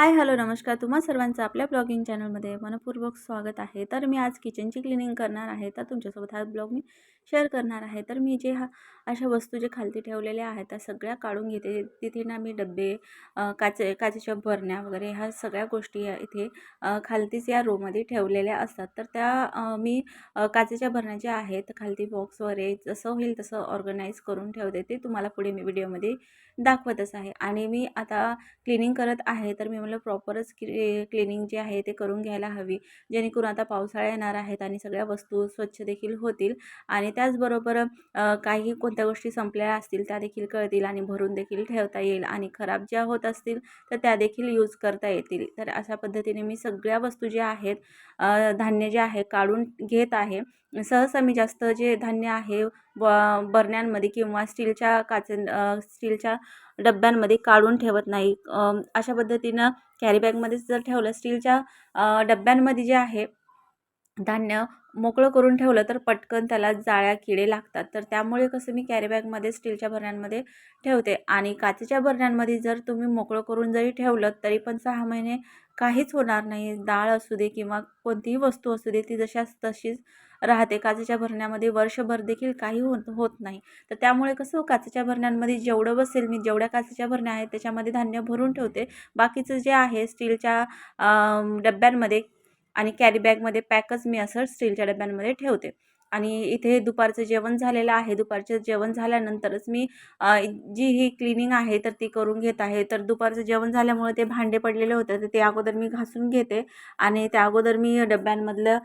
Hi hello नमस्कार. तुम्हा सर्वांचं आपल्या ब्लॉगिंग चॅनलमध्ये मनपूर्वक स्वागत आहे. तर मी आज किचनची क्लिनिंग करणार आहे. तर तुमच्यासोबत हा ब्लॉग मी शेअर करणार आहे. तर मी जे हा अशा वस्तू जे खालती ठेवलेल्या आहेत त्या सगळ्या काढून घेते. तिथे ना मी डबे काचे काचेच्या भरण्या वगैरे ह्या सगळ्या गोष्टी इथे खालतीच या रोमध्ये ठेवलेल्या असतात. तर त्या मी काचेच्या भरण्या ज्या आहेत खालती बॉक्स वगैरे जसं होईल तसं ऑर्गनाईज करून ठेवते. ते तुम्हाला पुढे मी व्हिडिओमध्ये दाखवतच आहे. आणि मी आता क्लिनिंग करत आहे तर मी मला प्रॉपरच क्लि क्लिनिंग जे आहे ते करून घ्यायला हवी. जेणेकरून आता पावसाळा येणार आहेत आणि सगळ्या वस्तू स्वच्छ देखील होतील. आणि त्याचबरोबर काही कोणत्या गोष्टी संपलेल्या असतील त्या देखील कळतील आणि भरून देखील ठेवता येईल आणि खराब ज्या होत असतील तर त्या देखील यूज करता येतील. तर अशा पद्धतीने मी सगळ्या वस्तू ज्या आहेत धान्य जे आहे काढून घेत आहे. सहसा मी जास्त जे धान्य आहे ब बरण्यांमध्ये किंवा स्टीलच्या काचे स्टीलच्या डब्यांमध्ये काढून ठेवत नाही. अशा पद्धतीनं कॅरीबॅगमध्येच जर ठेवलं स्टीलच्या डब्यांमध्ये जे आहे धान्य मोकळं करून ठेवलं तर पटकन त्याला जाळ्या किडे लागतात. तर त्यामुळे कसं मी कॅरीबॅगमध्ये स्टीलच्या भरण्यांमध्ये ठेवते. आणि काचेच्या भरण्यांमध्ये जर तुम्ही मोकळं करून जरी ठेवलं तरी पण सहा महिने काहीच होणार नाही. डाळ असू दे किंवा कोणतीही वस्तू असू दे ती जशाच तशीच राहते. काचेच्या भरण्यामध्ये वर्षभर देखील काही होत होत नाही. तर त्यामुळे कसं हो, काचेच्या भरण्यांमध्ये जेवढं बसेल मी जेवढ्या काचेच्या भरण्या आहेत त्याच्यामध्ये धान्य भरून ठेवते. बाकीचं जे आहे स्टीलच्या डब्यांमध्ये आणि कॅरी बॅगमध्ये पॅकच मी असं स्टीलच्या डब्यांमध्ये ठेवते. आणि इथे दुपारचं जेवण झालेलं आहे. दुपारचं जेवण झाल्यानंतरच मी जी ही क्लिनिंग आहे तर ती करून घेत आहे. तर दुपारचं जेवण झाल्यामुळे ते भांडे पडलेले होते. तर ते अगोदर मी घासून घेते आणि त्या अगोदर मी डब्यांमधलं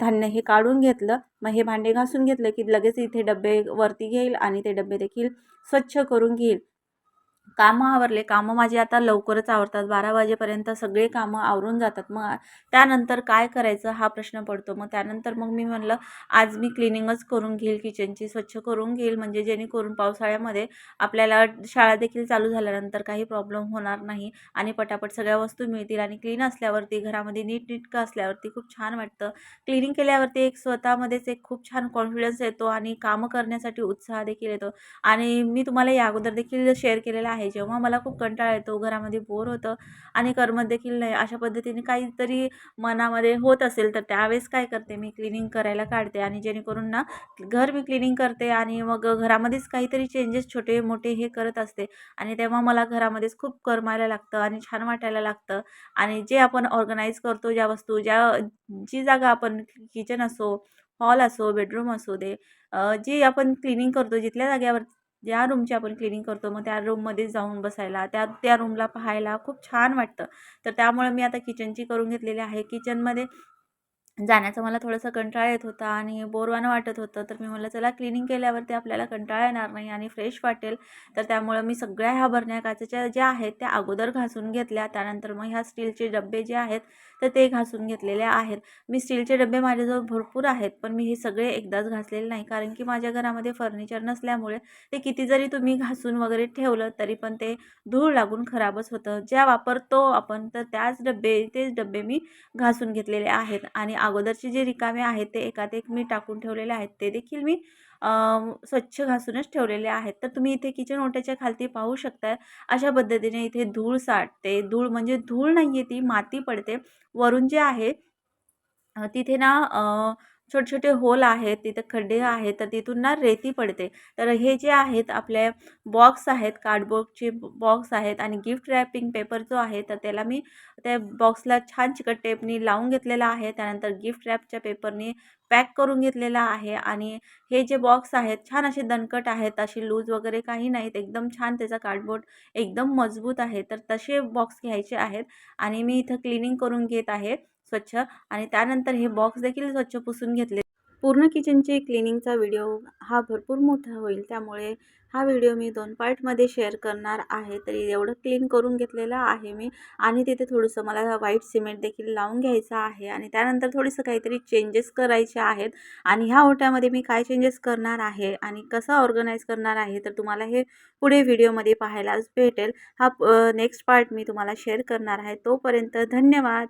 धान्य हे काढून घेतलं. मग हे भांडे घासून घेतलं की लगेच इथे डब्बे वरती घेईल आणि ते डबे देखील स्वच्छ करून घेईल. कामं आवरले. कामं माझी आता लवकरच आवरतात. बारा वाजेपर्यंत सगळे कामं आवरून जातात. मग त्यानंतर काय करायचं हा प्रश्न पडतो. मग त्यानंतर मग मी म्हणलं आज मी क्लिनिंगच करून घेईल किचनची स्वच्छ करून घेईल म्हणजे जेणेकरून पावसाळ्यामध्ये आपल्याला शाळा देखील चालू झाल्यानंतर काही प्रॉब्लेम होणार नाही आणि पटापट सगळ्या वस्तू मिळतील आणि क्लीन असल्यावरती घरामध्ये नीटनीटकं असल्यावरती खूप छान वाटतं. क्लिनिंग केल्यावरती एक स्वतःमध्येच एक खूप छान कॉन्फिडन्स येतो आणि कामं करण्यासाठी उत्साह देखील येतो. आणि मी तुम्हाला या अगोदर देखील शेअर केलेला आहे जेव्हा मला खूप कंटाळा येतो घरामध्ये बोर होतं आणि करमत देखील नाही अशा पद्धतीने काहीतरी मनामध्ये होत असेल तर त्यावेळेस काय करते मी? क्लिनिंग करायला काढते आणि जेणेकरून ना घर मी क्लिनिंग करते आणि मग घरामध्येच काहीतरी चेंजेस छोटे मोठे हे करत असते आणि तेव्हा मला घरामध्येच खूप करमायला लागतं आणि छान वाटायला लागतं आणि जे आपण ऑर्गनाईज करतो ज्या वस्तू ज्या जी जागा आपण किचन असो हॉल असो बेडरूम असो दे जी आपण क्लिनिंग करतो जिथल्या जाग्यावर ज्या रूमची आपण क्लिनिंग करतो मग त्या रूममध्ये जाऊन बसायला त्या त्या रूमला पाहायला खूप छान वाटतं. तर त्यामुळे मी आता किचनची करून घेतलेली आहे. किचनमध्ये जाण्याचा मला थोडंसं कंटाळा येत होता आणि बोरवानं वाटत होतं. तर मी म्हटलं चला क्लिनिंग केल्यावरती आपल्याला कंटाळा येणार नाही आणि फ्रेश वाटेल. तर त्यामुळं मी सगळ्या ह्या भरण्या काचेच्या ज्या आहेत त्या अगोदर घासून घेतल्या. त्यानंतर मग ह्या स्टीलचे डबे जे आहेत तर ते घासून घेतलेले आहेत. मी स्टीलचे डबे माझ्याजवळ भरपूर आहेत पण मी हे सगळे एकदाच घासलेले नाही. कारण की माझ्या घरामध्ये फर्निचर नसल्यामुळे ते किती जरी तुम्ही घासून वगैरे ठेवलं तरी पण ते धूळ लागून खराबच होतं. ज्या वापरतो आपण तर त्याच डबे तेच डबे मी घासून घेतलेले आहेत. आणि अगोदरचे जे रिकामे आहेत ते एकात एक मी टाकून ठेवलेले आहेत ते देखील मी स्वच्छ घासूनच ठेवलेले आहेत. तर तुम्ही इथे किचन ओट्याच्या खालती पाहू शकता अशा पद्धतीने इथे धूळ साठते. धूळ म्हणजे धूळ नाही आहे ती माती पडते. वरून जे आहे तिथे ना छोटे छोटे होल आहेत तिथं खड्डे आहेत तर तिथून ना रेती पडते. तर हे जे आहेत आपले बॉक्स आहेत कार्डबोर्डचे बॉक्स आहेत आणि गिफ्ट रॅपिंग पेपर जो आहे तर त्याला मी त्या बॉक्सला छान चिकट टेपनी लावून घेतलेला आहे. त्यानंतर गिफ्ट रॅपच्या पेपरनी पॅक करून घेतलेला आहे आणि हे जे बॉक्स आहेत छान असे दणकट आहेत अशी लूज वगैरे काही नाहीत. एकदम छान त्याचा कार्डबोर्ड एकदम मजबूत आहे. तर तसे बॉक्स घ्यायचे आहेत आणि मी इथं क्लिनिंग करून घेत आहे. स्वच्छ आणि त्यानंतर हे बॉक्स देखील स्वच्छ पुसून घेतले. पूर्ण किचनचे क्लिनिंगचा व्हिडिओ हा भरपूर मोठा होईल त्यामुळे हा व्हिडिओ मी दोन पार्टमध्ये शेअर करणार आहे. तरी एवढं क्लीन करून घेतलेलं आहे मी आणि तिथे थोडंसं मला व्हाईट सिमेंट देखील लावून घ्यायचं आहे आणि त्यानंतर थोडंसं काहीतरी चेंजेस करायचे आहेत आणि ह्या ओट्यामध्ये मी काय चेंजेस करणार आहे आणि कसं ऑर्गनाईज करणार आहे तर तुम्हाला हे पुढे व्हिडिओमध्ये पाहायलाच भेटेल. हा नेक्स्ट पार्ट मी तुम्हाला शेअर करणार आहे. तोपर्यंत धन्यवाद!